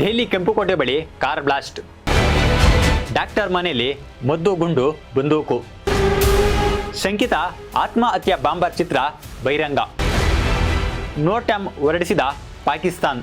ದೆಹಲಿ ಕೆಂಪುಕೋಟೆ ಬಳಿ car blast. Doctor ಮನೆಯಲ್ಲಿ ಮದ್ದು, ಗುಂಡು, ಬಂದೂಕು. ಶಂಕಿತ ಆತ್ಮಹತ್ಯಾ ಬಾಂಬರ್ ಚಿತ್ರ ಬಹಿರಂಗ. ನೋಟ್ಯಾಮ್ ಹೊರಡಿಸಿದ ಪಾಕಿಸ್ತಾನ್.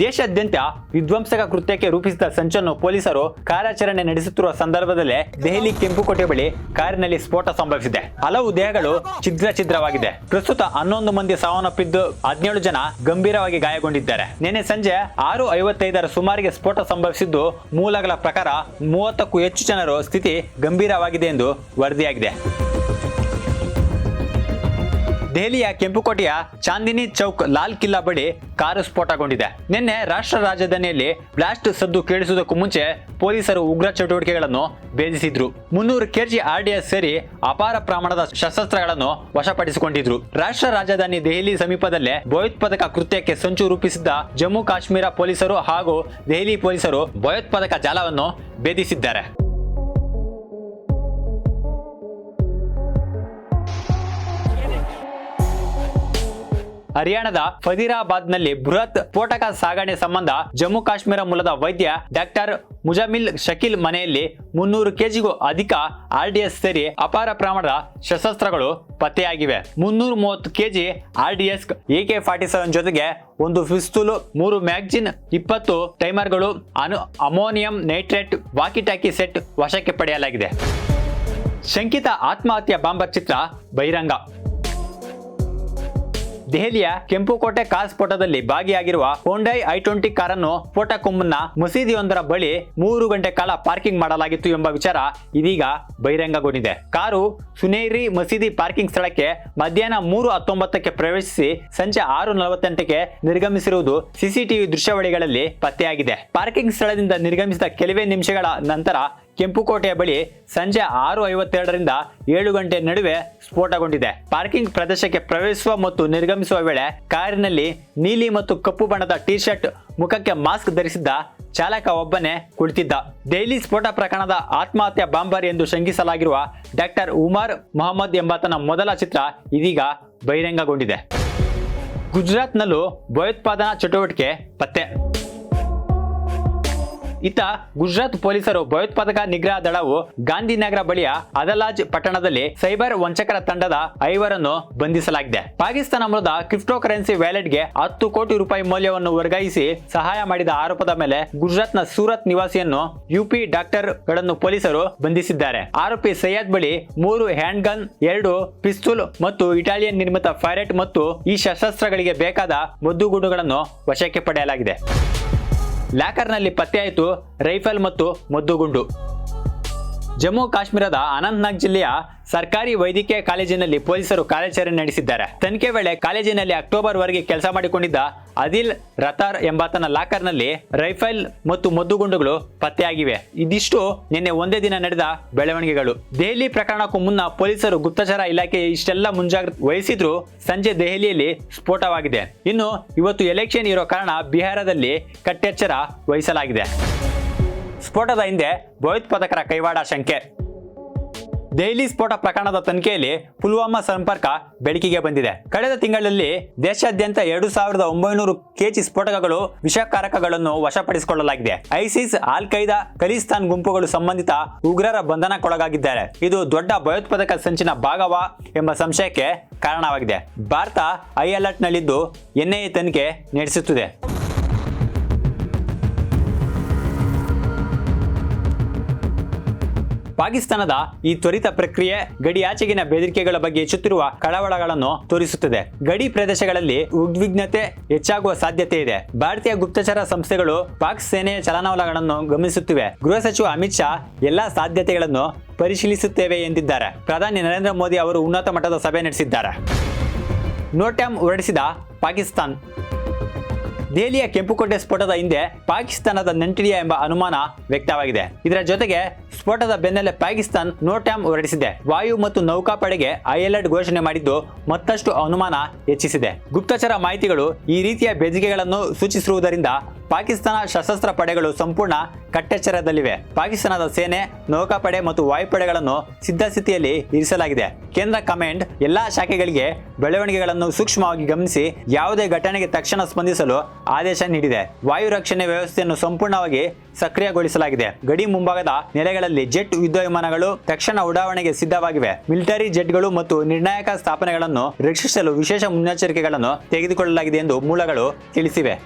ದೇಶಾದ್ಯಂತ ವಿಧ್ವಂಸಕ ಕೃತ್ಯಕ್ಕೆ ರೂಪಿಸಿದ ಸಂಚನ್ನು ಪೊಲೀಸರು ಕಾರ್ಯಾಚರಣೆ ನಡೆಸುತ್ತಿರುವ ಸಂದರ್ಭದಲ್ಲೇ ದೆಹಲಿ ಕೆಂಪುಕೋಟೆ ಬಳಿ ಕಾರಿನಲ್ಲಿ ಸ್ಫೋಟ ಸಂಭವಿಸಿದೆ. ಹಲವು ದೇಹಗಳು ಛಿದ್ರ ಛಿದ್ರವಾಗಿದೆ. ಪ್ರಸ್ತುತ ಹನ್ನೊಂದು ಮಂದಿ ಸಾವನ್ನಪ್ಪಿದ್ದು ಹದಿನೇಳು ಜನ ಗಂಭೀರವಾಗಿ ಗಾಯಗೊಂಡಿದ್ದಾರೆ. ನಿನ್ನೆ ಸಂಜೆ ಆರು ಐವತ್ತೈದರ ಸುಮಾರಿಗೆ ಸ್ಫೋಟ ಸಂಭವಿಸಿದ್ದು ಮೂಲಗಳ ಪ್ರಕಾರ ಮೂವತ್ತಕ್ಕೂ ಹೆಚ್ಚು ಜನರು ಸ್ಥಿತಿ ಗಂಭೀರವಾಗಿದೆ ಎಂದು ವರದಿಯಾಗಿದೆ. ದೆಹಲಿಯ ಕೆಂಪುಕೋಟೆಯ ಚಾಂದಿನಿ ಚೌಕ್ ಲಾಲ್ ಕಿಲ್ಲಾ ಬಳಿ ಕಾರು ಸ್ಫೋಟಗೊಂಡಿದೆ ನಿನ್ನೆ ರಾಷ್ಟ್ರ ರಾಜಧಾನಿಯಲ್ಲಿ ಬ್ಲಾಸ್ಟ್ ಸದ್ದು ಕೇಳಿಸುವುದಕ್ಕೂ ಮುಂಚೆ ಪೊಲೀಸರು ಉಗ್ರ ಚಟುವಟಿಕೆಗಳನ್ನು ಭೇದಿಸಿದ್ರು. ಮುನ್ನೂರು ಕೆಜಿ ಆರ್ಡಿಎಸ್ ಸೇರಿ ಅಪಾರ ಪ್ರಮಾಣದ ಶಸ್ತ್ರಾಸ್ತ್ರಗಳನ್ನು ವಶಪಡಿಸಿಕೊಂಡಿದ್ರು. ರಾಷ್ಟ್ರ ರಾಜಧಾನಿ ದೆಹಲಿ ಸಮೀಪದಲ್ಲೇ ಭಯೋತ್ಪಾದಕ ಕೃತ್ಯಕ್ಕೆ ಸಂಚು ರೂಪಿಸಿದ್ದ ಜಮ್ಮು ಕಾಶ್ಮೀರ ಪೊಲೀಸರು ಹಾಗೂ ದೆಹಲಿ ಪೊಲೀಸರು ಭಯೋತ್ಪಾದಕ ಜಾಲವನ್ನು ಭೇದಿಸಿದ್ದಾರೆ. ಹರಿಯಾಣದ ಫದೀರಾಬಾದ್ನಲ್ಲಿ ಬೃಹತ್ ಸ್ಫೋಟಕ ಸಾಗಣೆ ಸಂಬಂಧ ಜಮ್ಮು ಕಾಶ್ಮೀರ ಮೂಲದ ವೈದ್ಯ ಡಾಕ್ಟರ್ ಮುಜಮಿಲ್ ಶಕೀಲ್ ಮನೆಯಲ್ಲಿ ಮುನ್ನೂರು ಕೆಜಿಗೂ ಅಧಿಕ ಆರ್ಡಿಎಸ್ ಸೇರಿ ಅಪಾರ ಪ್ರಮಾಣದ ಶಸ್ತ್ರಗಳು ಪತ್ತೆಯಾಗಿವೆ. ಮುನ್ನೂರ ಮೂವತ್ತು KG RDX AK forty seven ಜೊತೆಗೆ ಒಂದು ಪಿಸ್ತೂಲು, ಮೂರು ಮ್ಯಾಗ್ಜಿನ್, ಇಪ್ಪತ್ತು ಟೈಮರ್ಗಳು, ಅನು ammonium nitrate walkie talkie set ವಶಕ್ಕೆ ಪಡೆಯಲಾಗಿದೆ. ಶಂಕಿತ ಆತ್ಮಹತ್ಯಾ ಬಾಂಬರ್ ಚಿತ್ರ ಬಹಿರಂಗ. ದೆಹಲಿಯ ಕೆಂಪುಕೋಟೆ ಕಾರ್ ಸ್ಫೋಟದಲ್ಲಿ ಭಾಗಿಯಾಗಿರುವ ಹೋಂಡೈ ಐ ಟ್ವೆಂಟಿ ಕಾರನ್ನು ಸ್ಫೋಟಕ್ಕೂ ಮುನ್ನ ಮಸೀದಿಯೊಂದರ ಬಳಿ ಮೂರು ಗಂಟೆ ಕಾಲ ಪಾರ್ಕಿಂಗ್ ಮಾಡಲಾಗಿತ್ತು ಎಂಬ ವಿಚಾರ ಇದೀಗ ಬಹಿರಂಗಗೊಂಡಿದೆ. ಕಾರು ಸುನೇರಿ ಮಸೀದಿ ಪಾರ್ಕಿಂಗ್ ಸ್ಥಳಕ್ಕೆ ಮಧ್ಯಾಹ್ನ ಮೂರು ಹತ್ತೊಂಬತ್ತಕ್ಕೆ ಪ್ರವೇಶಿಸಿ ಸಂಜೆ ಆರು ನಲವತ್ತೆಂಟಕ್ಕೆ ನಿರ್ಗಮಿಸಿರುವುದು ಸಿಸಿಟಿವಿ ದೃಶ್ಯಾವಳಿಗಳಲ್ಲಿ ಪತ್ತೆಯಾಗಿದೆ. ಪಾರ್ಕಿಂಗ್ ಸ್ಥಳದಿಂದ ನಿರ್ಗಮಿಸಿದ ಕೆಲವೇ ನಿಮಿಷಗಳ ನಂತರ ಕೆಂಪುಕೋಟೆಯ ಬಳಿ ಸಂಜೆ ಆರು ಐವತ್ತೆರಡರಿಂದ ಏಳು ಗಂಟೆ ನಡುವೆ ಸ್ಫೋಟಗೊಂಡಿದೆ. ಪಾರ್ಕಿಂಗ್ ಪ್ರದೇಶಕ್ಕೆ ಪ್ರವೇಶಿಸುವ ಮತ್ತು ನಿರ್ಗಮಿಸುವ ವೇಳೆ ಕಾರಿನಲ್ಲಿ ನೀಲಿ ಮತ್ತು ಕಪ್ಪು ಬಣ್ಣದ ಟಿ ಶರ್ಟ್ ಮುಖಕ್ಕೆ ಮಾಸ್ಕ್ ಧರಿಸಿದ್ದ ಚಾಲಕ ಒಬ್ಬನೇ ಕುಳಿತಿದ್ದ. ದೆಹಲಿ ಸ್ಫೋಟ ಪ್ರಕರಣದ ಆತ್ಮಹತ್ಯೆ ಬಾಂಬರ್ ಎಂದು ಶಂಕಿಸಲಾಗಿರುವ ಡಾಕ್ಟರ್ ಉಮರ್ ಮೊಹಮ್ಮದ್ ಎಂಬಾತನ ಮೊದಲ ಚಿತ್ರ ಇದೀಗ ಬಹಿರಂಗಗೊಂಡಿದೆ. ಗುಜರಾತ್ನಲ್ಲೂ ಭಯೋತ್ಪಾದನಾ ಚಟುವಟಿಕೆ ಪತ್ತೆ. ಇತ್ತ ಗುಜರಾತ್ ಪೊಲೀಸರು ಭಯೋತ್ಪಾದಕ ನಿಗ್ರಹ ದಳವು ಗಾಂಧಿನಗರ ಬಳಿಯ ಅದಲಾಜ್ ಪಟ್ಟಣದಲ್ಲಿ ಸೈಬರ್ ವಂಚಕರ ತಂಡದ ಐವರನ್ನು ಬಂಧಿಸಲಾಗಿದೆ. ಪಾಕಿಸ್ತಾನ ಮೂಲದ ಕ್ರಿಪ್ಟೋ ಕರೆನ್ಸಿ ವ್ಯಾಲೆಟ್ಗೆ ಹತ್ತು ಕೋಟಿ ರೂಪಾಯಿ ಮೌಲ್ಯವನ್ನು ವರ್ಗಾಯಿಸಿ ಸಹಾಯ ಮಾಡಿದ ಆರೋಪದ ಮೇಲೆ ಗುಜರಾತ್ನ ಸೂರತ್ ನಿವಾಸಿಯನ್ನು ಯುಪಿ ಡಾಕ್ಟರ್ಗಳನ್ನು ಪೊಲೀಸರು ಬಂಧಿಸಿದ್ದಾರೆ. ಆರೋಪಿ ಸೈಯದ್ ಬಳಿ ಮೂರು ಹ್ಯಾಂಡ್ ಗನ್ ಎರಡು ಪಿಸ್ತೂಲ್ ಮತ್ತು ಇಟಾಲಿಯನ್ ನಿರ್ಮಿತ ಫೈರೆಟ್ ಮತ್ತು ಈ ಶಸ್ತ್ರಾಸ್ತ್ರಗಳಿಗೆ ಬೇಕಾದ ಮದ್ದುಗುಂಡುಗಳನ್ನು ವಶಕ್ಕೆ ಪಡೆಯಲಾಗಿದೆ. ಲ್ಯಾಕರ್ನಲ್ಲಿ ಪತ್ತೆಯಾಯಿತು ರೈಫಲ್ ಮತ್ತು ಮದ್ದುಗುಂಡು ಜಮ್ಮು ಕಾಶ್ಮೀರದ ಅನಂತ್ನಾಗ್ ಜಿಲ್ಲೆಯ ಸರ್ಕಾರಿ ವೈದ್ಯಕೀಯ ಕಾಲೇಜಿನಲ್ಲಿ ಪೊಲೀಸರು ಕಾರ್ಯಾಚರಣೆ ನಡೆಸಿದ್ದಾರೆ. ತನಿಖೆ ವೇಳೆ ಕಾಲೇಜಿನಲ್ಲಿ ಅಕ್ಟೋಬರ್ ವರೆಗೆ ಕೆಲಸ ಮಾಡಿಕೊಂಡಿದ್ದ ಅದಿಲ್ ರತಾರ್ ಎಂಬಾತನ ಲಾಕರ್ನಲ್ಲಿ ರೈಫಲ್ ಮತ್ತು ಮದ್ದುಗುಂಡುಗಳು ಪತ್ತೆಯಾಗಿವೆ. ಇದಿಷ್ಟು ನಿನ್ನೆ ಒಂದೇ ದಿನ ನಡೆದ ಬೆಳವಣಿಗೆಗಳು. ದೆಹಲಿ ಪ್ರಕರಣಕ್ಕೂ ಮುನ್ನ ಪೊಲೀಸರು ಗುಪ್ತಚರ ಇಲಾಖೆ ಇಷ್ಟೆಲ್ಲ ಮುಂಜಾಗ್ರತೆ ವಹಿಸಿದ್ರು ಸಂಜೆ ದೆಹಲಿಯಲ್ಲಿ ಸ್ಫೋಟವಾಗಿದೆ. ಇನ್ನು ಇವತ್ತು ಎಲೆಕ್ಷನ್ ಇರೋ ಕಾರಣ ಬಿಹಾರದಲ್ಲಿ ಕಟ್ಟೆಚ್ಚರ ವಹಿಸಲಾಗಿದೆ. ಸ್ಫೋಟದ ಹಿಂದೆ ಭಯೋತ್ಪಾದಕರ ಕೈವಾಡ ಶಂಕೆ. ದೆಹಲಿ ಸ್ಫೋಟ ಪ್ರಕರಣದ ತನಿಖೆಯಲ್ಲಿ ಪುಲ್ವಾಮಾ ಸಂಪರ್ಕ ಬೆಳಕಿಗೆ ಬಂದಿದೆ. ಕಳೆದ ತಿಂಗಳಲ್ಲಿ ದೇಶಾದ್ಯಂತ ಎರಡು ಸಾವಿರದ ಒಂಬೈನೂರು ಕೆಜಿ ಸ್ಫೋಟಕಗಳು ವಿಷಕಾರಕಗಳನ್ನು ವಶಪಡಿಸಿಕೊಳ್ಳಲಾಗಿದೆ. ಐಸಿಸ್ ಆಲ್ ಖೈದಾ ಖಲಿಸ್ತಾನ್ ಗುಂಪುಗಳು ಸಂಬಂಧಿತ ಉಗ್ರರ ಬಂಧನಕ್ಕೊಳಗಾಗಿದ್ದಾರೆ. ಇದು ದೊಡ್ಡ ಭಯೋತ್ಪಾದಕ ಸಂಚಿನ ಭಾಗವಾ ಎಂಬ ಸಂಶಯಕ್ಕೆ ಕಾರಣವಾಗಿದೆ. ಭಾರತ ಐ ಅಲರ್ಟ್ನಲ್ಲಿದ್ದು ಎನ್ಐಎ ತನಿಖೆ ನಡೆಸುತ್ತಿದೆ. ಪಾಕಿಸ್ತಾನದ ಈ ತ್ವರಿತ ಪ್ರಕ್ರಿಯೆ ಗಡಿಯಾಚೆಗಿನ ಬೆದರಿಕೆಗಳ ಬಗ್ಗೆ ಹೆಚ್ಚುತ್ತಿರುವ ಕಳವಳಗಳನ್ನು ತೋರಿಸುತ್ತದೆ. ಗಡಿ ಪ್ರದೇಶಗಳಲ್ಲಿ ಉದ್ವಿಗ್ನತೆ ಹೆಚ್ಚಾಗುವ ಸಾಧ್ಯತೆ ಇದೆ. ಭಾರತೀಯ ಗುಪ್ತಚರ ಸಂಸ್ಥೆಗಳು ಪಾಕ್ ಸೇನೆಯ ಚಲನವಲಗಳನ್ನು ಗಮನಿಸುತ್ತಿವೆ. ಗೃಹ ಸಚಿವ ಅಮಿತ್ ಶಾ ಎಲ್ಲಾ ಸಾಧ್ಯತೆಗಳನ್ನು ಪರಿಶೀಲಿಸುತ್ತೇವೆ ಎಂದಿದ್ದಾರೆ. ಪ್ರಧಾನಿ ನರೇಂದ್ರ ಮೋದಿ ಅವರು ಉನ್ನತ ಮಟ್ಟದ ಸಭೆ ನಡೆಸಿದ್ದಾರೆ. ನೋಟ್ಯಾಮ್ ಹೊರಡಿಸಿದ ಪಾಕಿಸ್ತಾನ್ ದೆಹಲಿಯ ಕೆಂಪುಕೋಟೆ ಸ್ಫೋಟದ ಹಿಂದೆ ಪಾಕಿಸ್ತಾನದ ನಂಟಿದೆಯಾ ಎಂಬ ಅನುಮಾನ ವ್ಯಕ್ತವಾಗಿದೆ. ಇದರ ಜೊತೆಗೆ ಸ್ಫೋಟದ ಬೆನ್ನಲ್ಲೇ ಪಾಕಿಸ್ತಾನ್ ನೋಟ್ಯಾಮ್ ಹೊರಡಿಸಿದೆ. ವಾಯು ಮತ್ತು ನೌಕಾಪಡೆಗೆ ಐ ಅಲರ್ಟ್ ಘೋಷಣೆ ಮಾಡಿದ್ದು ಮತ್ತಷ್ಟು ಅನುಮಾನ ಹೆಚ್ಚಿಸಿದೆ. ಗುಪ್ತಚರ ಮಾಹಿತಿಗಳು ಈ ರೀತಿಯ ಬೆದರಿಕೆಗಳನ್ನು ಸೂಚಿಸಿರುವುದರಿಂದ ಪಾಕಿಸ್ತಾನ ಸಶಸ್ತ್ರ ಪಡೆಗಳು ಸಂಪೂರ್ಣ ಕಟ್ಟೆಚ್ಚರದಲ್ಲಿವೆ. ಪಾಕಿಸ್ತಾನದ ಸೇನೆ, ನೌಕಾಪಡೆ ಮತ್ತು ವಾಯುಪಡೆಗಳನ್ನು ಸಿದ್ಧಸ್ಥಿತಿಯಲ್ಲಿ ಇರಿಸಲಾಗಿದೆ. ಕೇಂದ್ರ ಕಮಾಂಡ್ ಎಲ್ಲಾ ಶಾಖೆಗಳಿಗೆ ಬೆಳವಣಿಗೆಗಳನ್ನು ಸೂಕ್ಷ್ಮವಾಗಿ ಗಮನಿಸಿ ಯಾವುದೇ ಘಟನೆಗೆ ತಕ್ಷಣ ಸ್ಪಂದಿಸಲು ಆದೇಶ ನೀಡಿದೆ. ವಾಯು ರಕ್ಷಣೆ ವ್ಯವಸ್ಥೆಯನ್ನು ಸಂಪೂರ್ಣವಾಗಿ ಸಕ್ರಿಯಗೊಳಿಸಲಾಗಿದೆ. ಗಡಿ ಮುಂಭಾಗದ ನೆಲೆಗಳಲ್ಲಿ ಜೆಟ್ ಯುದ್ಧ ವಿಮಾನಗಳು ತಕ್ಷಣ ಉಡಾವಣೆಗೆ ಸಿದ್ಧವಾಗಿವೆ. ಮಿಲಿಟರಿ ಜೆಟ್ಗಳು ಮತ್ತು ನಿರ್ಣಾಯಕ ಸ್ಥಾಪನೆಗಳನ್ನು ರಕ್ಷಿಸಲು ವಿಶೇಷ ಮುನ್ನೆಚ್ಚರಿಕೆಗಳನ್ನು ತೆಗೆದುಕೊಳ್ಳಲಾಗಿದೆ ಎಂದು ಮೂಲಗಳು ತಿಳಿಸಿವೆ.